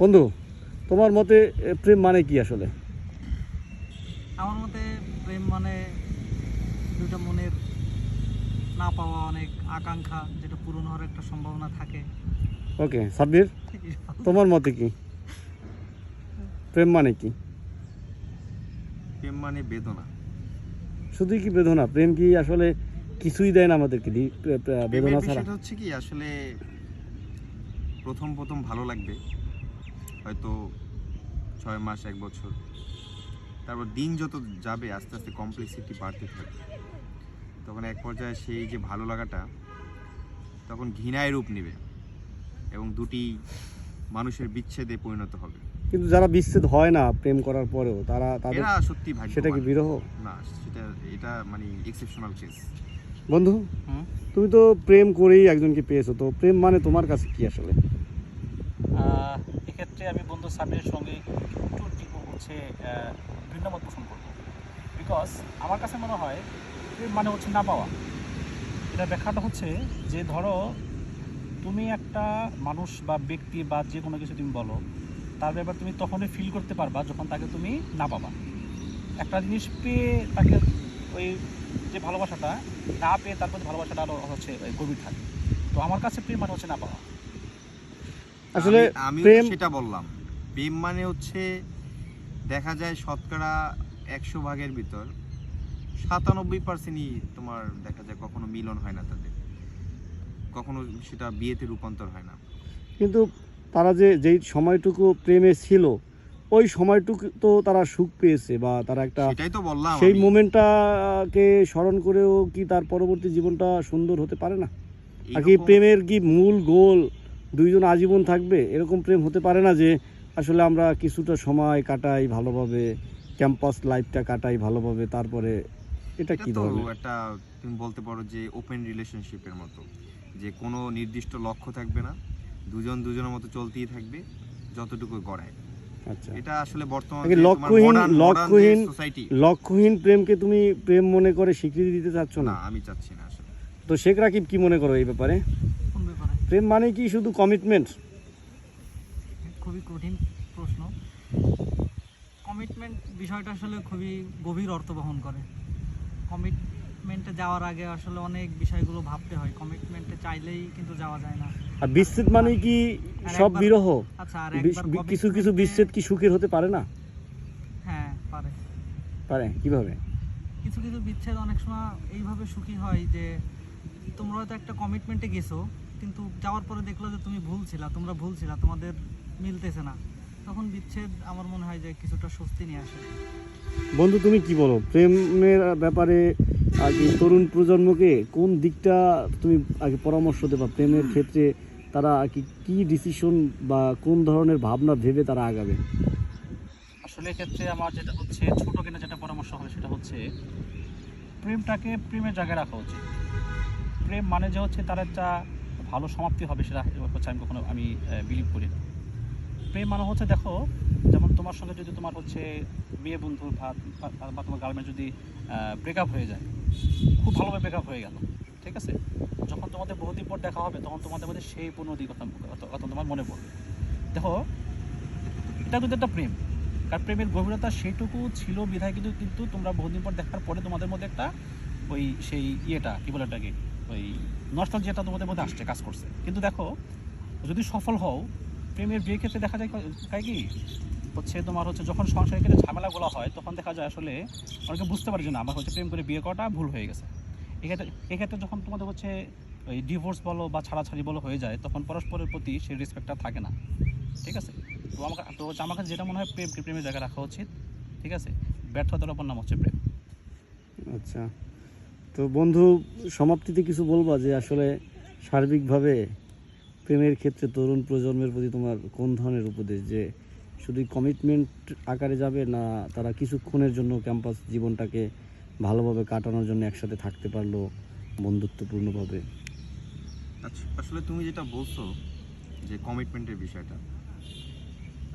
বন্ধু তোমার মতে প্রেম মানে কি আসলে? আমার মতে প্রেম মানে দুটো মনের না পাওয়া অনেক আকাঙ্ক্ষা যেটা পূরণ হওয়ার একটা সম্ভাবনা থাকে। ওকে সাব্বির তোমার মতে কি? প্রেম মানে কি? প্রেম মানে বেদনা। শুধুই কি বেদনা? প্রেম কি আসলে কিছুই দেয় না আমাদেরকে? বেদনা ছাড়া। বিষয়টা হচ্ছে কি আসলে প্রথম প্রথম ভালো লাগবে। হয়তো ছয় মাস এক বছর। তারপর দিন যত যাবে আস্তে আস্তে কমপ্লেক্সিটি বাড়তে থাকবে। তখন এক পর্যায়ে সেই যে ভালো লাগাটা তখন ঘৃণায় রূপ নেবে এবং দুটি মানুষের বিচ্ছেদে পরিণত হবে। কিন্তু যারা বিচ্ছেদ হয় না প্রেম করার পরেও তারা তাদের সত্যি ভাই সেটা কি বিরহ? না সেটা এটা মানে এক্সেপশনাল কেস বন্ধু হুম। তুমি তো প্রেম করেই একজনকে পেয়েছ তো প্রেম মানে তোমার কাছে কি আসলে? এক্ষেত্রে আমি বন্ধু সাবিরের সঙ্গে একটু হচ্ছে আহ, ভিন্ন মত পোষণ করব। বিকজ আমার কাছে মনে হয় মানে হচ্ছে না পাওয়া। এটা ব্যাখ্যাটা হচ্ছে যে ধরো তুমি একটা মানুষ বা ব্যক্তি বা যে কোনো কিছু তুমি বলো তার ব্যাপারে তুমি তখনই ফিল করতে পারবা যখন তাকে তুমি না পাবা। একটা জিনিস পেয়ে তাকে ওই যে ভালোবাসাটা না পেয়ে তারপর ভালোবাসাটা আরও হচ্ছে গভীর থাকে। তো আমার কাছে প্রেম মানে হচ্ছে না পাওয়া। আসলে আমি- সেটা বললাম। প্রেম মানে হচ্ছে দেখা যায় শতকরা একশো ভাগের ভিতর সাতানব্বই পার্সেন্টই তোমার দেখা যায় কখনো মিলন হয় না তাদের। কখনো সেটা বিয়েতে রূপান্তর হয় না। কিন্তু তারা যে যেই সময়টুকু প্রেমে ছিল ওই সময়টুকু তো তারা সুখ পেয়েছে বা তারা একটা সেটাই তো বললাম সেই। মোমেন্টটাকে স্মরণ করেও কি তার পরবর্তী জীবনটা সুন্দর হতে পারে না? আর কি প্রেমের কি মূল গোল? দুইজন আজীবন থাকবে এরকম প্রেম হতে পারে না যে আসলে আমরা কিছুটা সময় কাটাই ভালোভাবে ক্যাম্পাস লাইফটা কাটাই ভালোভাবে তারপরে এটা কি ধরনের? একটা তুমি বলতে পারো যে ওপেন রিলেশনশিপের মতো যে কোনো নির্দিষ্ট লক্ষ্য থাকবে না দুজন দুজনের মতো চলতেই থাকবে যতটুকু গড়ায়। আচ্ছা। এটা আসলে বর্তমান লক্ষ্যহীন- লক্ষ্যহীন- সোসাইটি লক্ষ্যহীন প্রেমকে তুমি প্রেম মনে করে স্বীকৃতি দিতে চাচ্ছ না? না আমি চাচ্ছি না আসলে। তো শেখ রাকিব কি মনে করো এই ব্যাপারে? প্রেম মানে কি শুধু কমিটমেন্ট খুবই কঠিন প্রশ্ন। কমিটমেন্ট বিষয়টা আসলে খুবই গভীর অর্থ বহন করে। কমিটমেন্টে যাওয়ার আগে আসলে অনেক বিষয়গুলো ভাবতে হয়। কমিটমেন্টে চাইলেই কিন্তু যাওয়া যায় না। আর বিচ্ছেদ মানে কি সব বিরহ? আচ্ছা আর একবার কিছু কিছু বিচ্ছেদ কি সুখের হতে পারে না? হ্যাঁ পারে। পারে কীভাবে? কিছু কিছু বিচ্ছেদ অনেক সময় এইভাবে সুখী হয় যে তোমরা হয়তো একটা কমিটমেন্টে গেছো কিন্তু যাওয়ার পরে দেখল যে তুমি ভুল ছিলা তোমরা ভুল ছিলা তোমাদের মিলতেছে না। তখন বিচ্ছেদ আমার মনে হয় যে কিছুটা স্বস্তি নিয়ে আসে। বন্ধু তুমি কি বলো? প্রেমের ব্যাপারে আর কি তরুণ প্রজন্মকে কোন দিকটা তুমি আগে পরামর্শ দেবা? প্রেমের ক্ষেত্রে তারা আর কি কি ডিসিশন বা কোন ধরনের ভাবনা ভেবে তারা আগাবে? আসলে ক্ষেত্রে আমার যেটা হচ্ছে ছোট কিনা যেটা পরামর্শ হবে সেটা হচ্ছে প্রেমটাকে প্রেমের জায়গায় রাখা উচিত। প্রেম মানে যে হচ্ছে তার একটা ভালো সমাপ্তি হবে সেটা হচ্ছে আমি কখনো আমি বিলিভ করি না। প্রেম মানে হচ্ছে দেখো, যেমন তোমার সঙ্গে যদি তোমার হচ্ছে মেয়ে বন্ধু বা তোমার গার্লমেন্ট যদি ব্রেকআপ হয়ে যায়, খুব ভালোভাবে ব্রেকআপ হয়ে গেল, ঠিক আছে? যখন তোমাদের বহুদিন পর দেখা হবে, তখন তোমাদের মধ্যে সেই পুনরুদ্দি কথা কথা তোমার মনে পড়বে। দেখো, এটা কিন্তু একটা প্রেম, কারণ প্রেমের গভীরতা সেইটুকু ছিল বিধায়, কিন্তু কিন্তু তোমরা বহুদিন পর দেখার পরে তোমাদের মধ্যে একটা ওই সেই ইয়েটা, কী বলে ওটাকে? ওই নষ্ট যেটা তোমাদের মধ্যে আসছে, কাজ করছে। কিন্তু দেখো, যদি সফল হও, প্রেমের বিয়ে ক্ষেত্রে দেখা যায় কাই কি হচ্ছে তোমার হচ্ছে যখন সংসারের ক্ষেত্রে ঝামেলাগুলো হয়, তখন দেখা যায় আসলে অনেকে বুঝতে পারে যে না, আমার হচ্ছে প্রেম করে বিয়ে করাটা ভুল হয়ে গেছে। এক্ষেত্রে এক্ষেত্রে যখন তোমাদের হচ্ছে ওই ডিভোর্স বলো বা ছাড়াছাড়ি বলো হয়ে যায়, তখন পরস্পরের প্রতি সেই রেসপেক্টটা থাকে না। ঠিক আছে? তো আমাকে, তো আমার কাছে যেটা মনে হয় প্রেম, প্রেমের জায়গায় রাখা উচিত। ঠিক আছে? ব্যর্থতার অপর নাম হচ্ছে প্রেম। আচ্ছা। তো বন্ধু, সমাপ্তিতে কিছু বলবা যে আসলে সার্বিকভাবে প্রেমের ক্ষেত্রে তরুণ প্রজন্মের প্রতি তোমার কোন ধরনের উপদেশ? যে শুধু কমিটমেন্ট আকারে যাবে না তারা কিছুক্ষণের জন্য ক্যাম্পাস জীবনটাকে ভালোভাবে কাটানোর জন্য একসাথে থাকতে পারল বন্ধুত্বপূর্ণভাবে? আচ্ছা আসলে তুমি যেটা বলছো যে কমিটমেন্টের বিষয়টা,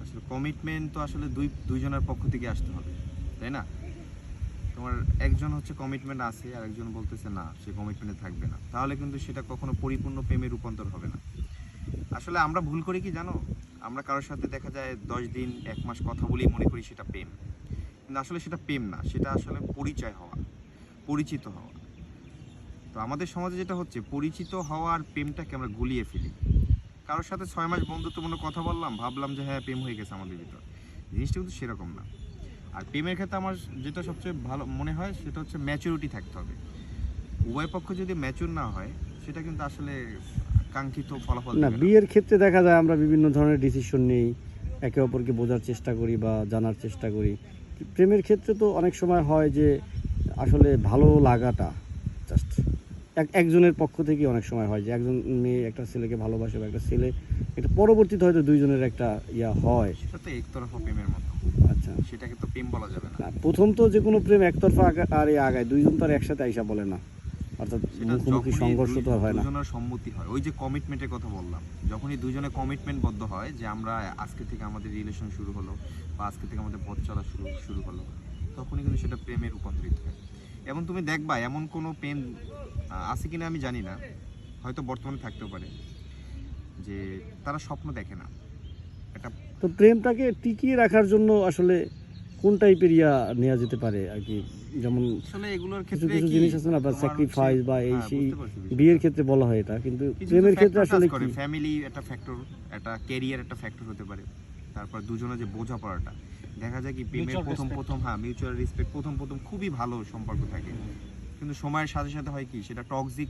আসলে কমিটমেন্ট তো আসলে দুই, দুইজনের পক্ষ থেকে আসতে হবে, তাই না? তোমার একজন হচ্ছে কমিটমেন্ট আছে আর একজন বলতেছে না, সে কমিটমেন্টে থাকবে না। তাহলে কিন্তু সেটা কখনো পরিপূর্ণ প্রেমে রূপান্তর হবে না। আসলে আমরা ভুল করি কি জানো? আমরা কারোর সাথে দেখা যায় দশ দিন, এক মাস কথা বলেই মনে করি সেটা প্রেম। কিন্তু আসলে সেটা প্রেম না, সেটা আসলে পরিচয় হওয়া, পরিচিত হওয়া। তো আমাদের সমাজে যেটা হচ্ছে, পরিচিত হওয়ার প্রেমটাকে আমরা গুলিয়ে ফেলি। কারোর সাথে ছয় মাস বন্ধুত্বপূর্ণ কথা বললাম, ভাবলাম যে হ্যাঁ প্রেম হয়ে গেছে আমাদের ভিতর। জিনিসটা কিন্তু সেরকম না। আর প্রেমের ক্ষেত্রে আমার যেটা সবচেয়ে ভালো মনে হয় সেটা হচ্ছে ম্যাচুরিটি থাকতে হবে। উভয় পক্ষ যদি ম্যাচুর না হয় সেটা কিন্তু আসলে কাঙ্ক্ষিত ফলাফল না বিয়ের ক্ষেত্রে দেখা যায় আমরা বিভিন্ন ধরনের ডিসিশন নেই একে অপরকে বোঝার চেষ্টা করি বা জানার চেষ্টা করি। প্রেমের ক্ষেত্রে তো অনেক সময় হয় যে আসলে ভালো লাগাটা জাস্ট এক একজনের পক্ষ থেকে অনেক সময় হয় যে একজন মেয়ে একটা ছেলেকে ভালোবাসে বা একটা ছেলে এটা পরবর্তীতে হয়তো দুইজনের একটা ইয়া হয়। সেটা তো একতরফা প্রেমের মতো। সেটাকে তো প্রেম বলা যাবে না। প্রথম তো যে কোনো প্রেম একতরফা আর এ আগায় দুইজন তো আর একসাথে আইসা বলে না। অর্থাৎ সেটা মুখোমুখি সংঘর্ষ তো হয় না। দুজনের সম্মতি হয়। ওই যে কমিটমেন্টের কথা বললাম যখনই দুজনে কমিটমেন্টবদ্ধ হয় যে আমরা আজকে থেকে আমাদের রিলেশন শুরু হলো বা আজকে থেকে আমাদের পথ চলা শুরু শুরু হলো তখনই কিন্তু সেটা প্রেমে রূপান্তরিত হয়। এবং তুমি দেখবা এমন কোনো প্রেম আছে কিনা আমি জানি না হয়তো বর্তমানে থাকতেও পারে যে তারা স্বপ্ন দেখে না। একটা তো প্রেমটাকে টিকিয়ে রাখার জন্য আসলে কোন টাইপের ইয়া নেওয়া যেতে পারে আর কি? যেমন কিছু কিছু জিনিস আছে না বা স্যাক্রিফাইস বা এই হ্যাঁ, সেই বিয়ের ক্ষেত্রে বলা হয় এটা কিন্তু প্রেমের ক্ষেত্রে আসলে কি? ফ্যামিলি একটা ফ্যাক্টর একটা ক্যারিয়ার একটা ফ্যাক্টর হতে পারে। তারপর দুজনে যে বোঝাপড়াটা দেখা যায় কি প্রেমের প্রথম প্রথম হ্যাঁ মিউচুয়াল রেসপেক্ট প্রথম প্রথম খুবই ভালো সম্পর্ক থাকে। কিন্তু সময়ের সাথে সাথে হয় কি সেটা টক্সিক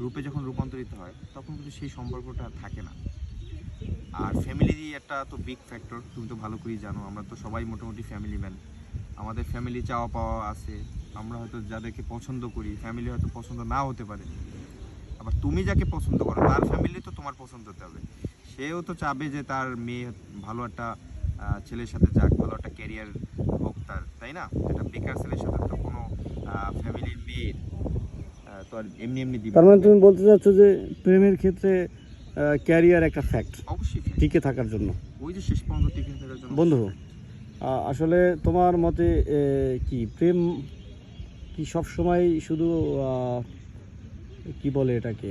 রূপে যখন রূপান্তরিত হয় তখন কিন্তু সেই সম্পর্কটা থাকে না। আর ফ্যামিলি একটা তো বিগ ফ্যাক্টর তুমি তো ভালো করেই জানো আমরা তো সবাই মোটামুটি ফ্যামিলি ম্যান আমাদের ফ্যামিলি চাওয়া পাওয়া আছে আমরা হয়তো যাদেরকে পছন্দ করি ফ্যামিলি হয়তো পছন্দ নাও হতে পারে। আবার তুমি যাকে পছন্দ করো তার ফ্যামিলি তো তোমার পছন্দ হতে হবে। সেও তো চাবে যে তার মেয়ে ভালো একটা ছেলের সাথে যাক ভালো একটা ক্যারিয়ার হোক তার তাই না? এটা বেকার ছেলের সাথে তো কোনো ফ্যামিলির মেয়ের তো আর এমনি এমনি দিবে তার মানে তুমি বলতে চাচ্ছ যে প্রেমের ক্ষেত্রে ক্যারিয়ার একটা ফ্যাক্ট অবশ্যই টিকে থাকার জন্য। ওই যে শেষ পর্যন্ত টিকে থাকার জন্য। বন্ধু আসলে তোমার মতে কি প্রেম কি সব সময় শুধু কি বলে এটাকে?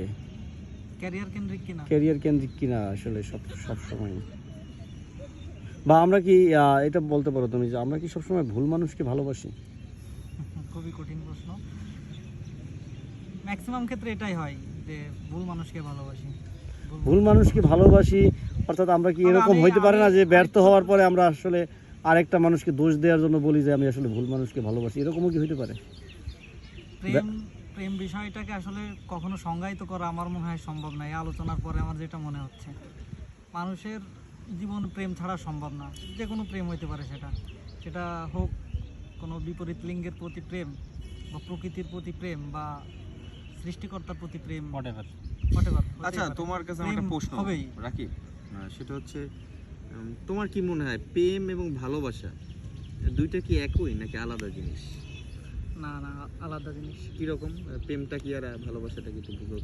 ক্যারিয়ার কেন্দ্রিক কিনা? ক্যারিয়ার কেন্দ্রিক কিনা আসলে সব সব সময়? বা আমরা কি এটা বলতে পারো তুমি যে আমরা কি সবসময় ভুল মানুষকে ভালোবাসি? খুবই কঠিন প্রশ্ন। ম্যাক্সিমাম ক্ষেত্রে এটাই হয় যে ভুল মানুষকে ভালোবাসি। ভুল মানুষকে ভালোবাসি অর্থাৎ আমরা কি এরকম হইতে পারে না যে ব্যর্থ হওয়ার পরে আমরা আসলে আরেকটা মানুষকে দোষ দেওয়ার জন্য বলি যে আমি আসলে ভুল মানুষকে ভালোবাসি এরকমও কি হইতে পারে? প্রেম প্রেম বিষয়টাকে আসলে কখনো সংজ্ঞায়িত করা আমার মনে হয় সম্ভব না এই আলোচনার পরে আমার যেটা মনে হচ্ছে। মানুষের জীবন প্রেম ছাড়া সম্ভব না যে কোনো প্রেম হইতে পারে সেটা। সেটা হোক কোনো বিপরীত লিঙ্গের প্রতি প্রেম বা প্রকৃতির প্রতি প্রেম বা সৃষ্টিকর্তার প্রতি প্রেম। আচ্ছা তোমার কাছে আমার একটা প্রশ্ন আহ, সেটা হচ্ছে তোমার কি মনে হয় প্রেম এবং ভালোবাসা দুইটা কি একই নাকি আলাদা জিনিস না না আলাদা জিনিস কীরকম প্রেমটা কি আর ভালোবাসাটা কি কর,